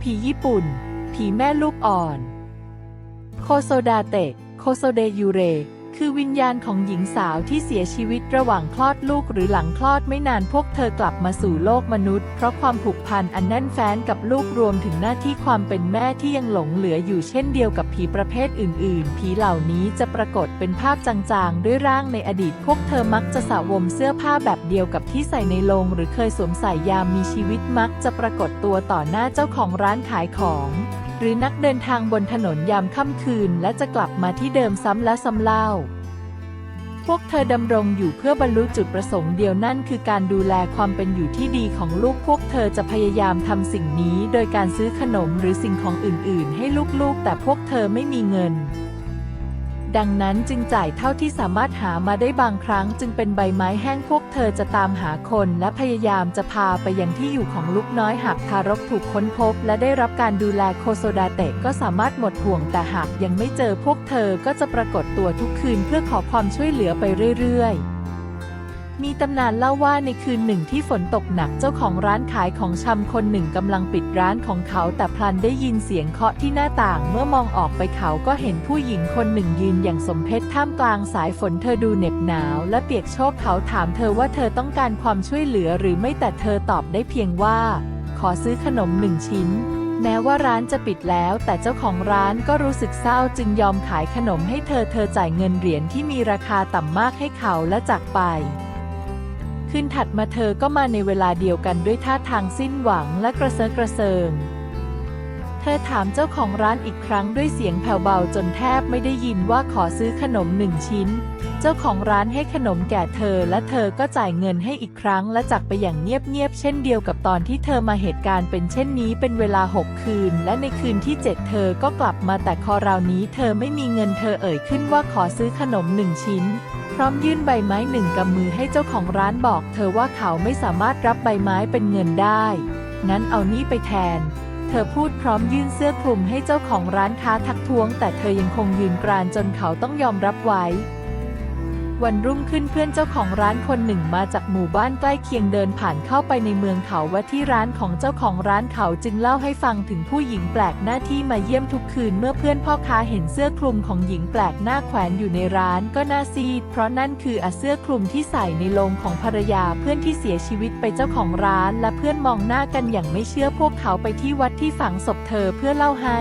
ผีญี่ปุ่น ผีแม่ลูกอ่อน โคโซดาเตะ โคโซเดยูเร คือวิญญาณของหญิงสาวที่เสียชีวิตระหว่างคลอดลูกหรือหลังคลอดไม่นานพวกเธอกลับมาสู่โลกมนุษย์ เพราะความผูกพันอันแน่นแฟ้นกับลูกรวมถึงหน้าที่ความเป็นแม่ที่ยังหลงเหลืออยู่เช่นเดียวกับผีประเภทอื่น ๆ ผีเหล่านี้จะปรากฏเป็นภาพจางๆ ด้วยร่างในอดีตพวกเธอมักจะสะวมเสื้อผ้าแบบเดียวกับที่ใส่ในโรงหรือเคยสวมใส่ยามมีชีวิตมักจะปรากฏตัวต่อหน้าเจ้าของร้านขายของ หรือนักเดินทางบนถนนยามค่ำคืนและจะกลับมาที่เดิมซ้ำและซ้ำเล่า พวกเธอดำรงอยู่เพื่อบรรลุจุดประสงค์เดียวนั่นคือการดูแลความเป็นอยู่ที่ดีของลูกพวกเธอจะพยายามทำสิ่งนี้ โดยการซื้อขนมหรือสิ่งของอื่น ๆ ให้ลูกๆ แต่พวกเธอไม่มีเงิน ดังนั้นจึงจ่ายเท่าที่สามารถหามาได้บางครั้ง จึงเป็นใบไม้แห้งพวกเธอจะตามหาคน และพยายามจะพาไปยังที่อยู่ของลูกน้อยหากทารกถูกค้นพบ และได้รับการดูแลโคโซดาเตะก็สามารถหมดห่วงแต่หากยังไม่เจอพวกเธอก็จะปรากฏตัวทุกคืนเพื่อขอความช่วยเหลือไปเรื่อยๆ มีตำนานเล่าว่าในคืนหนึ่งที่ฝนตกหนักเจ้าของร้านขายของชำคนหนึ่งกำลังปิดร้านของเขาแต่พลันได้ยินเสียงเคาะที่หน้าต่างเมื่อมองออกไปเขาก็เห็นผู้หญิงคนหนึ่งยืนอย่างสมเพชท่ามกลางสายฝนเธอดูเหน็บหนาวและเปียกโชกเขาถามเธอว่าเธอต้องการความช่วยเหลือหรือไม่แต่เธอตอบได้เพียงว่า ขอซื้อขนมหนึ่งชิ้นแม้ว่าร้านจะปิดแล้วแต่เจ้าของร้านก็รู้สึกเศร้าจึงยอมขายขนมให้เธอเธอจ่ายเงินเหรียญที่มีราคาต่ำมากให้เขาและจากไป คืนถัดมาเธอก็มาในเวลาเดียวกันด้วยท่าทางสิ้นหวังและกระเซาะกระเซิง เธอถามเจ้าของร้านอีกครั้งด้วยเสียงแผ่วเบาจนแทบไม่ได้ยินว่าขอซื้อขนมหนึ่งชิ้น เจ้าของร้านให้ขนมแก่เธอ และเธอก็จ่ายเงินให้อีกครั้ง และจากไปอย่างเงียบๆเช่นเดียวกับตอนที่เธอมาเหตุการณ์เป็นเช่นนี้เป็นเวลาหกคืน และในคืนที่เจ็ดเธอก็กลับมาแต่คอราวนี้ เธอไม่มีเงินเธอเอ่ยขึ้นว่าขอซื้อขนมหนึ่งชิ้น พร้อมยื่นใบไม้หนึ่งกำมือให้เจ้าของร้านบอกเธอว่าเขาไม่สามารถรับใบไม้เป็นเงินได้ งั้นเอานี้ไปแทนเธอพูดพร้อมยื่นเสื้อคลุมให้เจ้าของร้านค้าทักท้วง แต่เธอยังคงยืนกรานจนเขาต้องยอมรับไว้ วันรุ่งขึ้นเพื่อนเจ้าของร้านคนหนึ่งมาจากหมู่บ้านใกล้เคียงเดินผ่านเข้าไปในเมืองเขาว่าที่ร้านของเจ้าของร้านเขาจึงเล่าให้ฟังถึงผู้หญิงแปลกหน้าที่มาเยี่ยมทุกคืนเมื่อเพื่อนพ่อค้าเห็นเสื้อคลุมของหญิงแปลกหน้าแขวนอยู่ในร้านก็น่าซีด เพราะนั่นคืออเสื้อคลุมที่ใส่ในโรงของภรรยาเพื่อนที่เสียชีวิตไปเจ้าของร้าน และเพื่อนมองหน้ากันอย่างไม่เชื่อพวกเขาไปที่วัดที่ฝังศพเธอเพื่อเล่าให้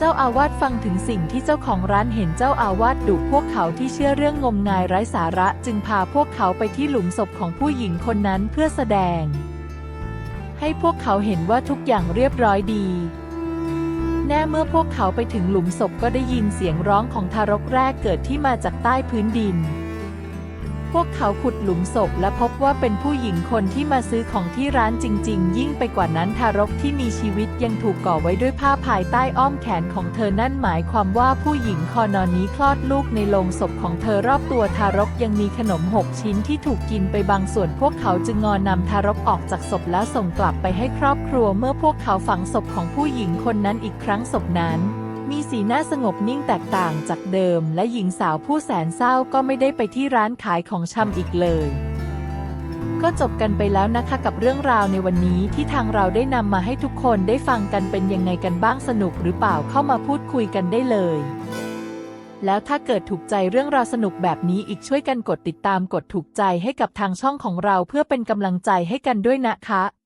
เจ้าอาวาสฟังถึงสิ่งที่เจ้าของร้านเห็นเจ้าอาวาสดุพวกเขาที่เชื่อเรื่องงมงายไร้สาระจึงพาพวกเขาไปที่หลุมศพของผู้หญิงคนนั้นเพื่อแสดง ให้พวกเขาเห็นว่าทุกอย่างเรียบร้อยดีแน่เมื่อพวกเขาไปถึงหลุมศพก็ได้ยินเสียงร้องของทารกแรกเกิดที่มาจากใต้พื้นดิน พวกเขาขุดหลุมศพและพบว่าเป็นผู้หญิงคนที่มาซื้อของที่ร้านจริง ๆ ยิ่งไปกว่านั้นทารกที่มีชีวิตยังถูกก่อไว้ด้วยผ้าภายใต้อ้อมแขนของเธอนั่นหมายความว่าผู้หญิงคอนอนนี้คลอดลูกในโลงศพของเธอรอบตัวทารกยังมีขนมหกชิ้นที่ถูกกินไปบางส่วนพวกเขาจึงงอนำทารกออกจากศพแล้วส่งกลับไปให้ครอบครัว เมื่อพวกเขาฝังศพของผู้หญิงคนนั้นอีกครั้งศพนั้น มีสีหน้าสงบนิ่งแตกต่างจากเดิม และหญิงสาวผู้แสนเศร้าก็ไม่ได้ไปที่ร้านขายของชำอีกเลย ก็จบกันไปแล้วนะคะกับเรื่องราวในวันนี้ที่ทางเราได้นำมาให้ทุกคนได้ฟังกันเป็นยังไงกันบ้างสนุกหรือเปล่าเข้ามาพูดคุยกันได้เลยแล้วถ้าเกิดถูกใจเรื่องราวสนุกแบบนี้อีกช่วยกันกดติดตามกดถูกใจให้กับทางช่องของเราเพื่อเป็นกำลังใจให้กันด้วยนะคะ